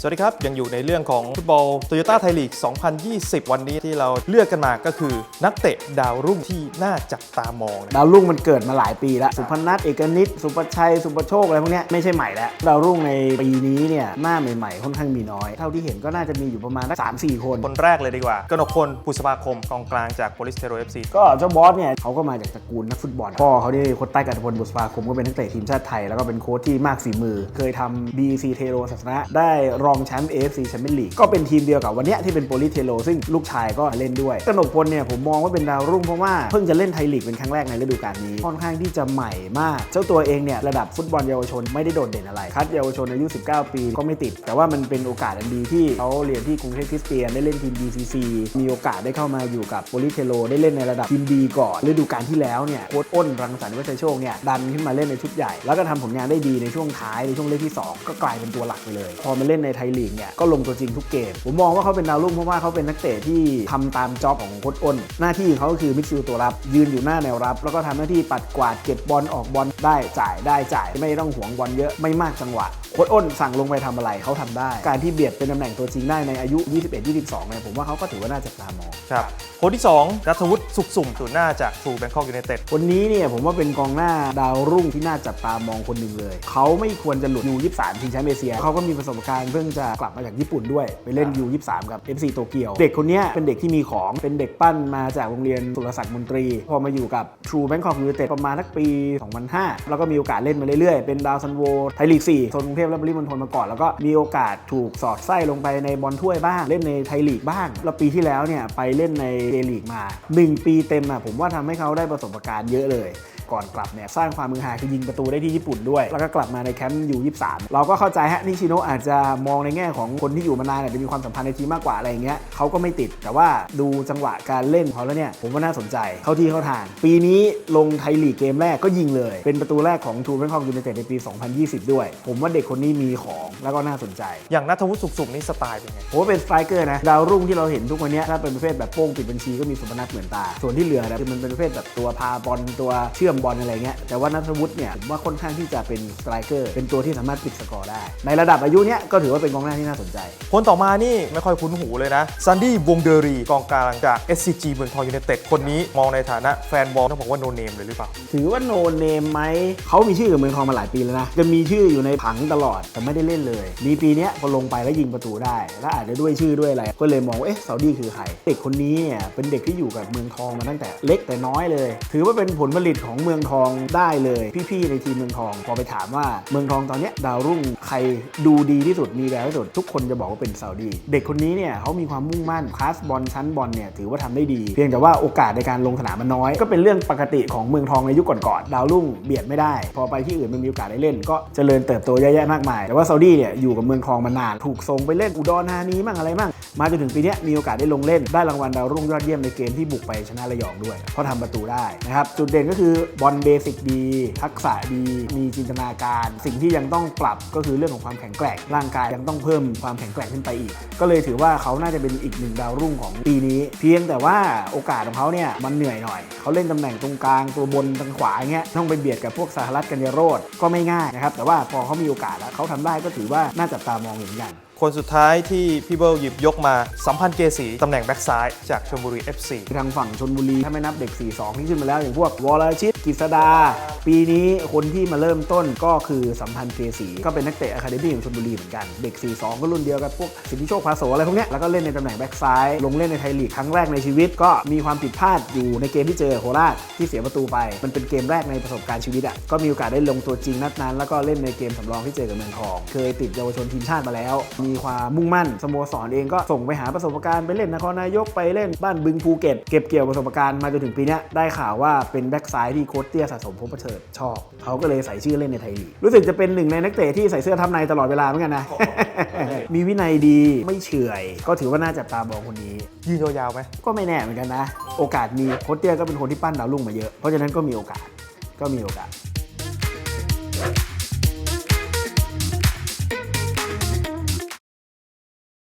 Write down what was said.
สวัสดีครับ ยังอยู่ในเรื่องของฟุตบอลโตโยต้าไทยลีก2020 วันนี้ที่เราเลือกกันมาก็คือ นักเตะดาวรุ่งที่น่าจับตามองนะดาวรุ่งมันเกิดมาหลายปีแล้ว สุพนัทเอกนิตสุประชัย สุประโชคอะไรพวกเนี้ยไม่ใช่ใหม่แล้วดาวรุ่งในปีนี้เนี่ยหน้าใหม่ๆ ค่อนข้างมีน้อย เท่าที่เห็นก็น่าจะมีอยู่ประมาณสามสี่คน คนแรกเลยดีกว่ากนกพลปุษภาคมกองกลางจากโปลิสเทโรเอฟซีก็เจ้าบอสเนี่ยเขาก็มาจากตระกูลนักฟุตบอลพ่อเขาที่โค้ชใต้กัตพลบุษภาคมก็เป็นนักเตะทีมชาติไทยแล้วก็เป็นโค้ชที่มากฝีมือ เคยทำ BC เทโรศาสนะได้รองแชมป์ AFC แชมเปี้ยนลีกก็เป็นทีมเดียวกับวันนี้ที่เป็นโปลิเทโรซึ่งลูกชายก็เล่นด้วยกนกพลเนี่ยผมมองว่าเป็นดาวรุ่งเพราะว่าเพิ่งจะเล่นไทยลีกเป็นครั้งแรกในฤดูกาลนี้ค่อนข้างที่จะใหม่มาก เจ้าตัวเองเนี่ยระดับฟุตบอลเยาวชนไม่ได้โดดเด่นอะไร คัดเยาวชนอายุ 19 ปีก็ไม่ติด แต่ว่ามันเป็นโอกาสอันดีที่เขาเรียนที่กรุงเทพคริสเตียนได้เล่นทีม BCC มีโอกาสได้เข้ามาอยู่กับโปลิเทโลได้เล่นในระดับทีมดีก่อนฤดูกาลที่แล้วเนี่ยโค้ชอ้นรังสรรค์วัชโชคเนี่ยดันขึ้นมาเล่นในชุดใหญ่ แล้วก็ทำผลงานได้ดีในช่วงท้ายในช่วงเล่นที่ 2 ก็กลายเป็นตัวหลักไปเลย พอมาเล่นในไทยลีกเนี่ยก็ลงตัวจริงทุกเกม ผมมองว่าเขาเป็นดาวรุ่งเพราะว่าเขาเป็นนักเตะที่ทำตามจ็อบของโค้ชอ้น หน้าที่ของเขาก็คือมิดฟิลด์ตัวรับ ยืนอยู่หน้าแนวรับ แล้วก็ทำหน้าที่ปัดกวาดเก็บบอลออกบอลได้จ่ายได้จ่าย ไม่ต้องหวงบอลเยอะไม่มากจังหวะโค้ชอ้นสั่งลงไปทำอะไรเขาทำได้ การที่เบียดเป็นตำแหน่งตัวจริงได้ในอายุ 21-22เนี่ยผมว่าเขาก็ถือว่าน่าจับตามองครับคนที่2นัทวุฒิสุขสุ่มศูนย์หน้าจากทรูแบงคอกยูไนเต็ดคนนี้เนี่ยผมว่าเป็นกองหน้าดาวรุ่งที่น่าจับตามองคนหนึ่งเลย เขาไม่ควรจะหลุดยู23ทีมแชมป์เอเชียเขาก็มีประสบการณ์เพิ่งจะกลับมาจากญี่ปุ่นด้วย ไปเล่นยู23 กับ FC โตเกียว เด็กคนเนี้ยเป็นเด็กที่มีของเป็นเด็กปั้นมาจากโรงเรียนสุรศักดิ์มนตรี พอมาอยู่กับ True Bangkok United ประมาณนักปี 2005 แล้วก็มีโอกาสเล่นมาเรื่อยๆ เป็นดาวซันโวไทยลีก4โซนกรุงเทพและปริมณฑลมาก่อน แล้วก็มีโอกาสถูกสอดไส้ลงไปในบอลถ้วยบ้าง เล่นในไทยลีกบ้าง แล้วปีที่แล้วเนี่ยไปเล่นในเจลีกมา 1 ปีเต็มอะผมว่าทำให้เขาได้ประสบการณ์เยอะเลย ก่อนกลับเนี่ยสร้างความมือหาคือยิงประตูได้ที่ญี่ปุ่นด้วย แล้วก็กลับมาในแคมป์ยู23เราก็เข้าใจฮะนิชิโนะอาจจะมองในแง่ของคนที่อยู่มานานอาจจะมีความสัมพันธ์ในทีมมากกว่าอะไรอย่างเงี้ยเขาก็ไม่ติดแต่ว่าดูจังหวะการเล่นของเขาแล้วเนี่ยผมว่าน่าสนใจเข้าที่เข้าทาง ปีนี้ลงไทยลีกเกมแรกก็ยิงเลย เป็นประตูแรกของทูเบนคองยูไนเต็ดในปี 2020 ด้วย ผมว่าเด็กคนนี้มีของแล้วก็น่าสนใจ อย่างนัทวุฒิสุขสุ่มนี่สไตล์เป็นไงผมว่าเป็นสไตรเกอร์นะดาวรุ่งที่เราเห็นทุกวันเนี้ยถ้าเป็นประเภทแบบโป้งปิดบัญชีก็มีสุพนัทเหมือนตา ส่วนที่เหลือนะคือมันเป็นประเภทแบบตัวพาบอลตัวเชื่อมบอลอะไรเงี้ยแต่ว่านัทวุฒิเนี่ยผมว่าค่อนข้างที่จะเป็นสไตรเกอร์เป็นตัวที่สามารถปิดสกอร์ได้ ในระดับอายุเนี้ยก็ถือว่าเป็นกองหน้าที่น่าสนใจ คนต่อมานี่ไม่ค่อยคุ้นหูเลยนะซันดี้วงเดอรีกองกลางจาก SCG เมืองทองยูไนเต็ดคนนี้มองในฐานะแฟนบอลต้องบอกว่าโนเนมเลยหรือเปล่าถือว่าโนเนมไหมเขามีชื่อกับเมืองทองมาหลายปีแล้วนะจะมีชื่ออยู่ในผังตลอดแต่ไม่ได้เล่นเลย มีปีเนี้ยพอลงไปแล้วยิงประตูได้ แล้วอาจจะด้วยชื่อด้วยอะไรก็เลยมองว่าเอ๊ะซาอุดี้คือใครเด็กคนนี้เนี่ยเป็นเด็กที่อยู่กับเมืองทองมาตั้งแต่เล็กแต่น้อยเลย ถือว่าเป็นผลผลิตของเมืองทองได้เลย พี่ๆในทีมเมืองทอง พอไปถามว่าเมืองทองตอนนี้ดาวรุ่งใครดูดีที่สุดมีแววที่สุด ทุกคนจะบอกว่าเป็นซาอุดีเด็กคนนี้เนี่ยเขามีความมุ่งมั่นคลาสบอลชั้นบอลเนี่ยถือว่าทำได้ดี เพียงแต่ว่าโอกาสในการลงสนามมันน้อย ก็เป็นเรื่องปกติของเมืองทองในยุคก่อนๆดาวรุ่งเบียดไม่ได้ พอไปที่อื่นมันมีโอกาสได้เล่น ก็เจริญเติบโตเยอะแยะมากมายแต่ว่าซาอุดีเนี่ยอยู่กับเมืองทองมานานถูกส่งไปเล่นอุดรธานีมั่งอะไรมั่งมาจนถึงปีนี้มีโอกาสได้ลงเล่นได้รางวัลดาวรุ่งยอดเยี่ยมในเกมที่บุกไปชนะระยองด้วยเพราะทำประตูได้นะครับจุดเด่นก็คือบอลเบสิกดี ทักษะดี มีจินตนาการ สิ่งที่ยังต้องปรับก็คือเรื่องของความแข็งแกร่ง ร่างกายยังต้องเพิ่มความแข็งแกร่งขึ้นไปอีก ก็เลยถือว่าเขาน่าจะเป็นอีกหนึ่งดาวรุ่งของปีนี้ เพียงแต่ว่าโอกาสของเขาเนี่ยมันเหนื่อยหน่อย เขาเล่นตำแหน่งตรงกลางตัวบนทางขวาเงี้ยต้องไปเบียดกับพวกสหรัฐกัญญาโรดก็ไม่ง่ายนะครับแต่ว่าพอเขามีโอกาสแล้วเขาทำได้ก็ถือว่าน่าจับตามองเหมือนกัน คนสุดท้ายที่พี่เบิลหยิบยกมาสัมพันธ์เกษีตำแหน่งแบ็กซ้ายจากชลบุรี FC ทางฝั่งชนบุรีถ้าไม่นับเด็ก 4-2 ที่ขึ้นมาแล้วอย่างพวกวอลชิตกิษดา ปีนี้คนที่มาเริ่มต้นก็คือสัมพันธ์เกษีก็เป็นนักเตะอะคาเดมี่ของชนบุรีเหมือนกัน เด็ก 4-2 ก็รุ่นเดียวกับพวกสิทธิโชคพาโสอะไรพวกเนี้ยแล้วก็เล่นในตำแหน่งแบ็กซ้าย ลงเล่นในไทยลีกครั้งแรกในชีวิต ก็มีความผิดพลาดอยู่ในเกมที่เจอโคราชที่เสียประตูไป มันเป็นเกมแรกในประสบการณ์ชีวิตอะก็มีโอกาสได้ลงตัวจริงนัดนั้น แล้วก็เล่นในเกมสำรองที่เจอกับเมืองทอง เคยติดเยาวชนทีมชาติมาแล้ว มีความมุ่งมั่นสโมสรเองก็ส่งไปหาประสบการณ์ไปเล่นนครนายกไปเล่นบ้านบึงภูเก็ตเก็บเกี่ยวประสบการณ์มาจนถึงปีนี้ได้ข่าวว่าเป็นแบ็กซ้ายที่โค้ชเตี้ยสะสมพบเสริฐชอบ เขาก็เลยใส่ชื่อเล่นในไทยลีกรู้สึกจะเป็นหนึ่งในนักเตะที่ใส่เสื้อทับในตลอดเวลาเหมือนกันนะ มีวินัยดีไม่เฉื่อย ก็ถือว่าน่าจับตามองคนนี้ ยืนยาวๆไหมก็ไม่แน่เหมือนกันนะ โอกาสมีโค้ชเตี้ยก็เป็นคนที่ปั้นดาวรุ่งมาเยอะเพราะฉะนั้นก็มีโอกาสก็มีโอกาส